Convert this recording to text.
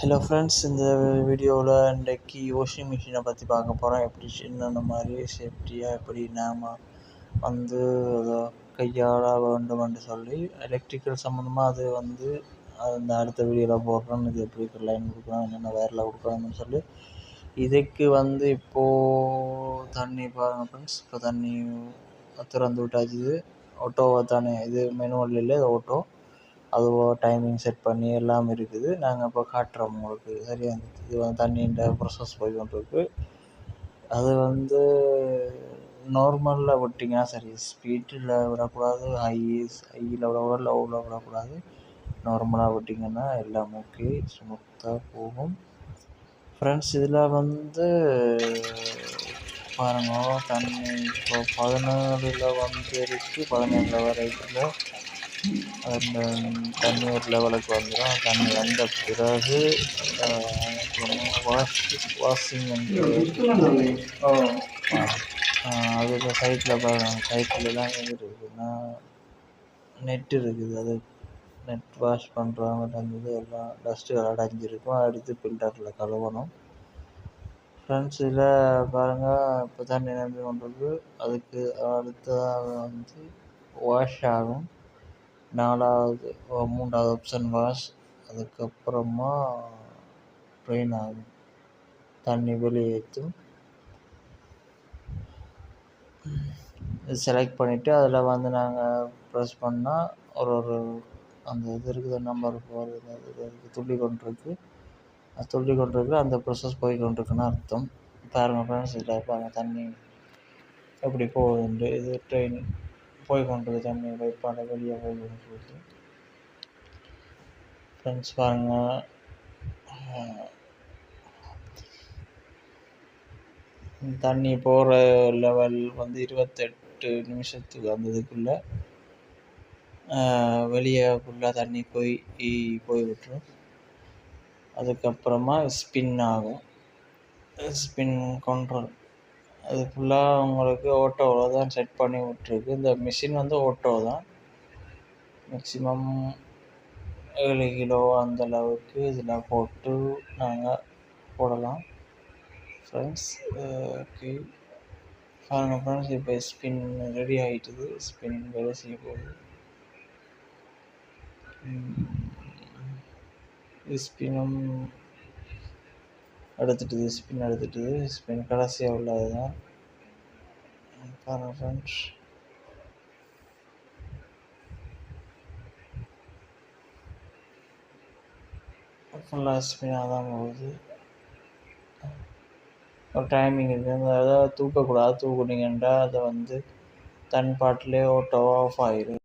Hello friends இந்த வீடியோவில் இன்றைக்கி வாஷிங் மிஷினை பற்றி பார்க்க போகிறோம் எப்படி என்னென்ன மாதிரி சேஃப்டியாக எப்படி நாம் வந்து அதை கையாள வேண்டும் என்று சொல்லி எலக்ட்ரிக்கல் சம்மந்தமாக அது வந்து அந்த அடுத்த வீடியோவில் போடுறோம். இது எப்படி லைன் கொடுக்கணும் என்னென்ன வயரில் கொடுக்கணும்னு சொல்லி. இதுக்கு வந்து இப்போது தண்ணி பாருங்கள் ஃப்ரெண்ட்ஸ் இப்போ தண்ணி திறந்து விட்டாச்சு. ஆட்டோவை தானே இது மெனுவல் இல்லை ஆட்டோ அதுவோ டைமிங் செட் பண்ணி எல்லாம் இருக்குது. நாங்கள் இப்போ காட்டுறோம் உங்களுக்கு. சரியா இது வந்து தண்ணின்ற ப்ரொசஸ் போய் கொண்டிருக்கு அது வந்து நார்மலில் விட்டிங்கன்னா சரி ஸ்பீட்டில் விடக்கூடாது ஹை ஹையில் விடக்கூடாது லோவில் விடக்கூடாது. நார்மலாக விட்டிங்கன்னா எல்லாம் ஓகே ஸ்மூத்தாக போகும். ஃப்ரெண்ட்ஸ் இதில் வந்து பாருங்க தண்ணி இப்போ பதினாலில் வந்து இருக்குது பதினேழு வரைக்கும் அந்த தண்ணி ஒரு லெவலுக்கு வந்துடும் தண்ணி வந்த பிறகு வாஷ் வாஷிங் அது சைட்டில் பாருங்கள் சைட்லலாம் எது இருக்குதுன்னா நெட் இருக்குது. அது நெட் வாஷ் பண்ணுறவங்க அந்த எல்லாம் டஸ்ட்டுகள் அடைஞ்சிருக்கும் அடுத்து ஃபில்டரில் கழுவணும். ஃப்ரெண்ட்ஸ் இதில் பாருங்கள் இப்போ தண்ணி நினைவு பண்ணுறது அதுக்கு அடுத்ததாக வந்து வாஷ் ஆகும். நாலாவது மூன்றாவது ஆப்ஷன் வாஷ் அதுக்கப்புறமா ட்ரெயின் ஆகும். தண்ணி வெளியேற்றும். செலக்ட் பண்ணிவிட்டு அதில் வந்து நாங்கள் ப்ரெஸ் பண்ணால் ஒரு ஒரு அந்த இது இருக்குது நம்பர் வருது துள்ளி கொண்டிருக்கு. அது துள்ளி கொண்டிருக்கு அந்த ப்ரொசஸ் போய் கொண்டிருக்குன்னு அர்த்தம். பாருங்கள் ஃப்ரெண்ட்ஸ் இதில் பாருங்கள் தண்ணி எப்படி போகுதுன்ட்டு இது ட்ரெயின் போய் கொண்டிருக்கு தண்ணி பைப்பால் வெளியே போய் கொண்டிருக்கு ஃப்ரெண்ட்ஸ் பாருங்கள் தண்ணி போகிற லெவல் வந்து இருபத்தெட்டு நிமிஷத்துக்கு வந்ததுக்குள்ளே வெளியே ஃபுல்லாக தண்ணி போய் போய் விட்டுரும். அதுக்கப்புறமா ஸ்பின் ஆகும். ஸ்பின் கண்ட்ரோல் அது ஃபுல்லாக உங்களுக்கு ஓட்டோவில் தான் செட் பண்ணி விட்ருக்கு இந்த மிஷின் வந்து ஓட்டோ தான். மேக்ஸிமம் ஏழு கிலோ அந்த அளவுக்கு இதில் போட்டு நாங்கள் போடலாம். ஃப்ரெண்ட்ஸ் ஓகே பாருங்கள் ஃப்ரெண்ட்ஸ் இப்போ ஸ்பின் ரெடி ஆகிட்டுது ஸ்பின் வேலை செய்ய போகுது. ஸ்பின்னும் எடுத்துட்டுது ஸ்பின் எடுத்துட்டுது ஸ்பின் கடைசியாக உள்ளது தான் பாருங்கள் ஃப்ரெண்ட்ஸ் ஃபுல்லாக ஸ்பின்னாக தான் போகுது. ஒரு டைமிங் இருக்குது அதாவது தூக்கக்கூடாது. தூக்குனீங்கன்னா அதை வந்து தன் பாட்டிலே ஓட்டோ ஆஃப் ஆயிடும்